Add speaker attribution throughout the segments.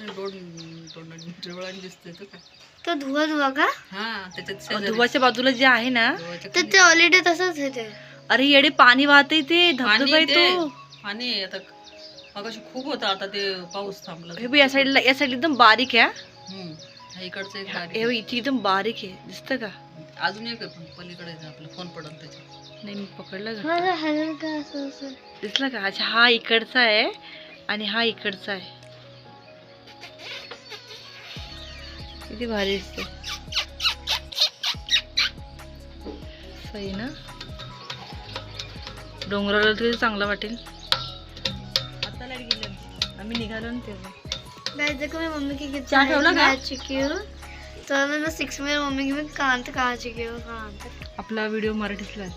Speaker 1: आणि दोन दोन डोळ्यांनी दिसतोय तो का
Speaker 2: तो धुवा धुवा का?
Speaker 1: हा त्याच्यात शेजारी-
Speaker 3: धुवाच्या बाजूला जे आहे ना
Speaker 1: धुवाच्या
Speaker 2: तर ते ऑलरेडी तसंच आहे ते.
Speaker 3: अरे येडे पाणी वाहते ते
Speaker 1: पाणी
Speaker 3: धबधबा
Speaker 1: ते-
Speaker 3: तो
Speaker 1: पाणी आहे. आता मगाशी खूप होता आता ते पाऊस थांबला.
Speaker 3: हे बघ, या साईडला या साईड एकदम बारीक आहे हा.
Speaker 1: हम्म. हा इकडचं एक
Speaker 3: हे बघ, इथे एकदम बारीक आहे. दिसतं का.
Speaker 1: अजून एक आहे पण पलीकडे आहे आपला फोन पडत त्याच्यात.
Speaker 3: नाही मी पकडलं घट्ट.
Speaker 2: मला हलल का असं असं.
Speaker 3: दिसलं का? अच्छा हा इकडचा आहे आणि हा इकडचा आहे. किती भारी दिसते सही ना? डोंगराला तरी चांगलं वाटेल. आता लाइट गेली. आम्ही निघालो ना तेव्हा.
Speaker 2: गाइस देखो मैं मम्मी की कितना
Speaker 3: चाय ठेवला का?
Speaker 2: आ चुकी हूँ. तो मैं मैं सिक्स में मम्मी की मैं कान तक आ चुकी हूँ
Speaker 3: आपला व्हिडिओ मराठीतला आहे.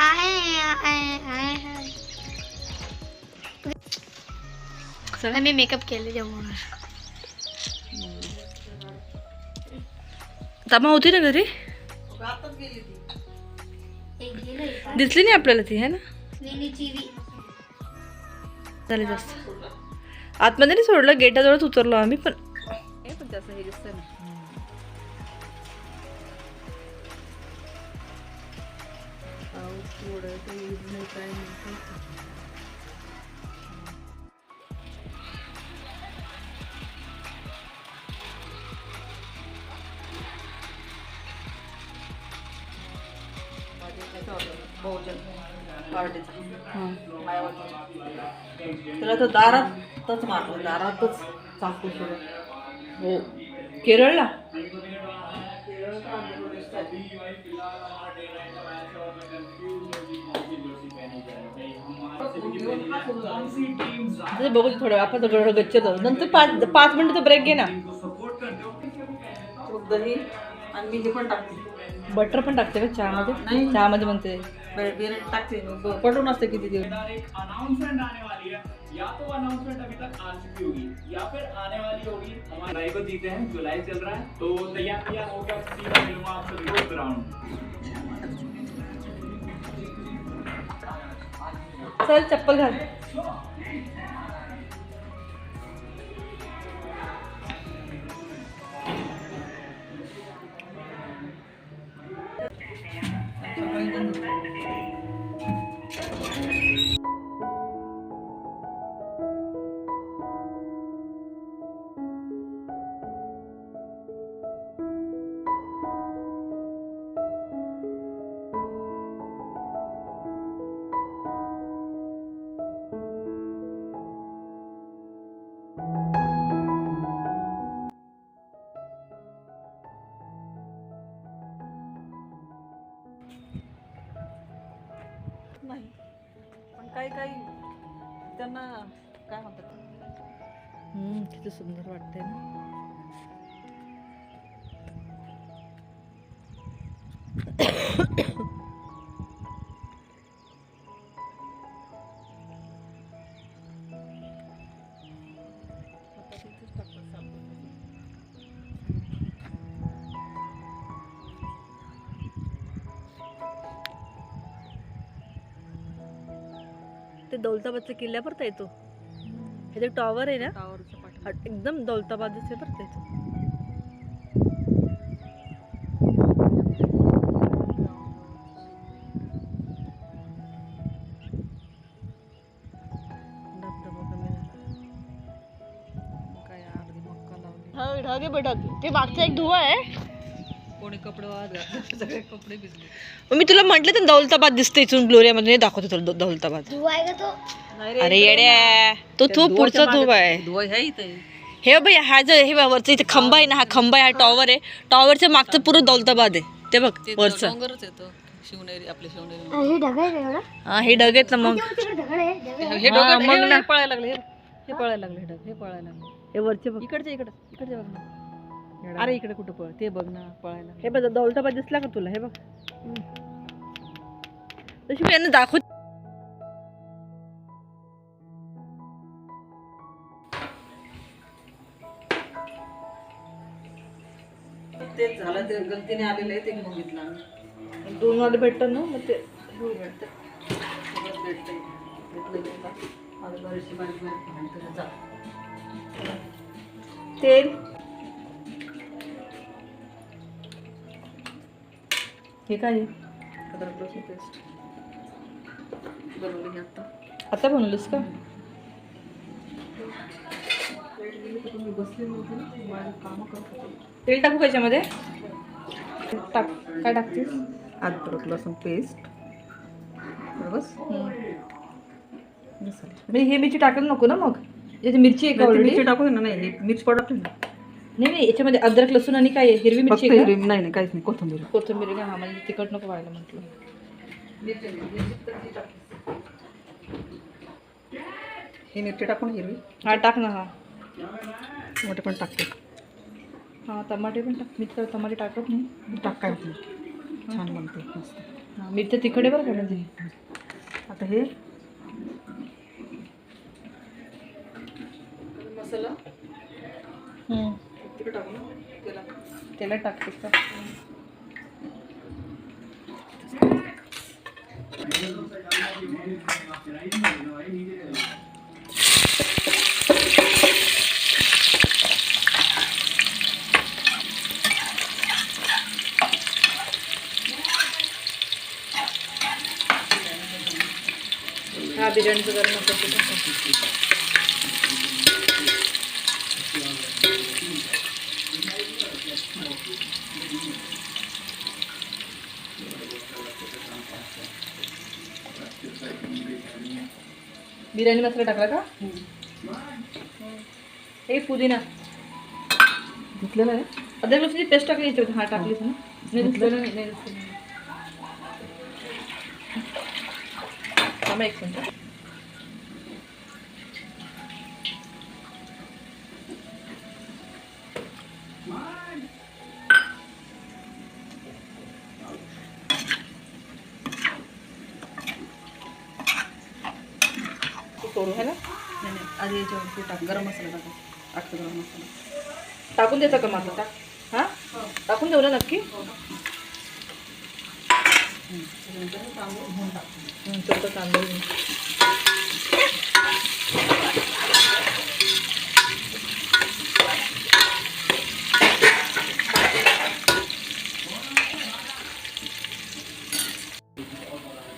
Speaker 2: आए आए आए आए.
Speaker 3: चला.
Speaker 2: आम्ही मेकअप केले जेव्हा
Speaker 3: तमा होती ना घरी? दिसली नाही आपल्याला ती है ना? झाले जास्त. आतमध्ये नाही सोडलं गेटाजवळच उतरलो आम्ही पण हे जास्त हे ना. पाऊस थोडं काही काय नाही.
Speaker 1: त्याला तर दारातच मारलं दारातच चाकू सुरू
Speaker 3: हो. केरळला? बघू थोडं आपण तर गच्च जाऊ नंतर पाच पाच मिनिटचा ब्रेक घे ना.
Speaker 1: दही आणि मी हे पण टाकते.
Speaker 3: बटर पण टाकते का चहामध्ये?
Speaker 1: नाही.
Speaker 3: चहामध्ये म्हणते.
Speaker 1: पडून असते किती दिवस
Speaker 4: अनाउंसमेंट आने वाली है या तो अनाउंसमेंट अभी तक आ चुकी होगी या फिर आने वाली होगी। हमारे जुलाई को जीते हैं जुलाई चल रहा है तो तैयार तैयार हो गया सीधा मिलूँगा आप सभी को ग्राउंड
Speaker 3: चल चप्पल घाल
Speaker 1: काही काही त्यांना काय म्हणतात?
Speaker 3: हम्म, किती सुंदर वाटतंय ना. दौलताबादच्या किल्ल्यावर येतो. हे जे टॉवर आहे ना हा, एकदम दौलताबाद से बरं त्याचं धबधबा कमी झाला.
Speaker 1: काय अर्धी मक्का लावली.
Speaker 3: हा ढग आहे बेटा ते मागचा एक धुवा आहे.
Speaker 1: कोणी कपडे सगळे कपडे भिजले.
Speaker 3: मग मी तुला म्हंटल तर दौलताबाद दिसते इथून ग्लोरियामध्ये दाखवतो तुला दौ- दौलताबाद.
Speaker 2: का तो?
Speaker 3: अरे येड्या. तो धूप पुढचा धूप आहे.
Speaker 1: इथे
Speaker 3: हे बाई हा जो हे बघ, वरचा इथे खंबा आहे ना हा खंबा आहे हा टॉवर आहे. टॉवरच्या मागचं पूर्ण दौलताबाद आहे. ते बघ
Speaker 1: ते
Speaker 3: वरचं.
Speaker 1: डोंगरच येतो शिवनेरी आपले शिवनेरी.
Speaker 2: हे ढग आहे का एवढा?
Speaker 3: हा हे ढग आहेत ना मग.
Speaker 2: तिकडे दगड आहे दगड आहे.
Speaker 1: हे डोंगर हे-. हे पळायला लागले. हे हे पळायला लागले हे ढग हे पळायला लागले.
Speaker 3: हे वरचे बघ.
Speaker 1: इकडचे इकडे इकडचे बघ ना. अरे इकडे कुठं पळ? ते बघ ना पळायला.
Speaker 3: हे बघ दौलताबाद दिसला का तुला? हे बघ. तशी मी यांना दाखव
Speaker 1: तेच झालं ते गलतीने आलेलं आहे ते बघितलं आम्ही.
Speaker 3: दोन वाले भेटतात ना मग ते
Speaker 1: भेटतं सगळं बरीचशी जा
Speaker 3: तेल? हे काय आहे?
Speaker 1: अद्रक लसूण पेस्ट बनवली आता.
Speaker 3: आता बनवलीस का?
Speaker 1: तुम्ही बसले नव्हते माझी कामं करत होते.
Speaker 3: तेल टाकू का याच्यामध्ये? टाक. काय टाकतेस?
Speaker 1: अद्रक लसूण पेस्ट बस.
Speaker 3: म्हणजे हे मिरची टाकायला नको ना मग? याची मिरची आहे का already?
Speaker 1: मिरची टाकू ना. नाही मिरची पावडर टाकली ना
Speaker 3: नाही नाही याच्यामध्ये अद्रक लसूण आणि काय आहे? हिरवी
Speaker 1: फक्त
Speaker 3: मिरची आहे का?
Speaker 1: हिरवी नाही नाही काहीच नाही कोथिंबीर.
Speaker 3: कोथिंबीर का हा म्हणजे तिखट नको व्हायला म्हटलं.
Speaker 1: ही मिरची टाकून हिरवी?
Speaker 3: हा टाक ना हा.
Speaker 1: मोठे पण टाकते.
Speaker 3: हा टमाटे पण टाक. मी तर टमाटे टाकत नाही.
Speaker 1: टाक काय होत नाही. छान बनते मस्त.
Speaker 3: हा मिरची तिखट आहे बरं का म्हणजे?
Speaker 1: आता हे?
Speaker 3: मसाला?
Speaker 1: टाकू ना? तेला
Speaker 3: त्याला टाकतेस का? हा बिर्याणीचं गरम मसाला बिर्याणी मसाला टाकला का? हे पुदिना.
Speaker 1: घेतलेलं आहे?
Speaker 3: अद्रक लसूणची पेस्ट टाकली याच्यामध्ये हा टाकलीस ना? नाही धुतलेलं नाही नाही धुतलेलं एक मिनिट. सोडू है ना?
Speaker 1: नाही नाही आधी याच्यावरती टाक गरम मसाला टाका. टाकतो गरम मसाला.
Speaker 3: टाकून द्यायचा का माझा टाक हा? टाकून देऊ ना नक्की?
Speaker 1: तांदूळ टाकतो
Speaker 3: हं, तांदूळ.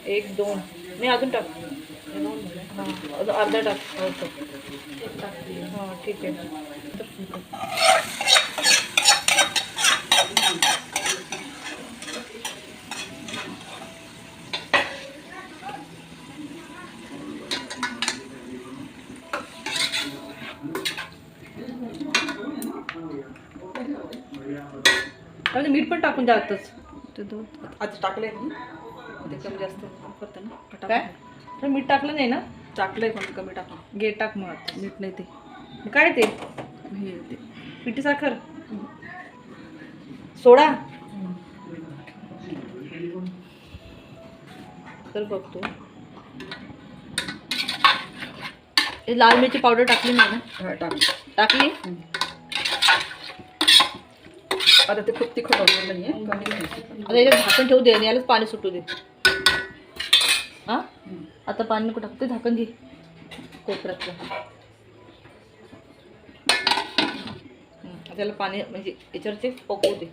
Speaker 3: एक दोन. नाही अजून टाक. हां. अर्धा टाक हो. हां ठीक आहे. मीठ पण टाकून द्या आताच.
Speaker 1: आता ते कमी जास्त करते ना.
Speaker 3: काय? पण मीठ टाकलं नाही ना?
Speaker 1: टाकलंय पण कमी टाकलं
Speaker 3: घे टाक मग आता.
Speaker 1: मीठ नाही ते.
Speaker 3: काय ते?
Speaker 1: हे ते.
Speaker 3: पिठी साखर. सोडा. तर बघतो. हे लाल मिरची पावडर टाकली नाही ना?
Speaker 1: हा, टाक
Speaker 3: टाकली?
Speaker 1: आता ते खूप तिखट नाही आहे.
Speaker 3: आता याच्यात झाकण ठेवू दे आणि यालाच पाणी सुटू दे. हा? आता पाणी नको टाकते झाकण घे. कोपऱ्यातलं. त्याला पाणी म्हणजे याच्यावरचे पकवू दे.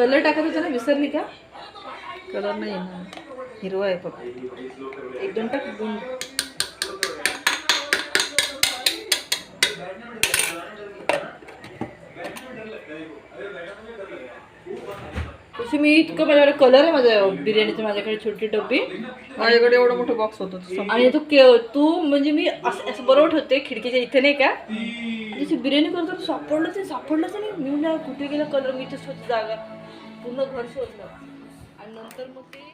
Speaker 3: कलर टाकायचा होता ना विसरली का?
Speaker 1: कलर नाही ना. हिरवा आहे फक्त
Speaker 3: एक दोन टाक दोन. तशी मी इतकं माझ्याकडे कलर आहे माझ्या बिर्याणीचं माझ्याकडे छोटी डब्बी.
Speaker 1: माझ्याकडे एवढा मोठा बॉक्स होता.
Speaker 3: आणि तू के- तू म्हणजे मी असं असं बरोबर ठेवते खिडकीच्या इथे नाही का? जशी बिर्याणी करतो सापडलंच नाही सापडलंच नाही. मी कुठे गेलं कलर मी होती जागा पूर्ण घर शोधलं. आणि नंतर मग ते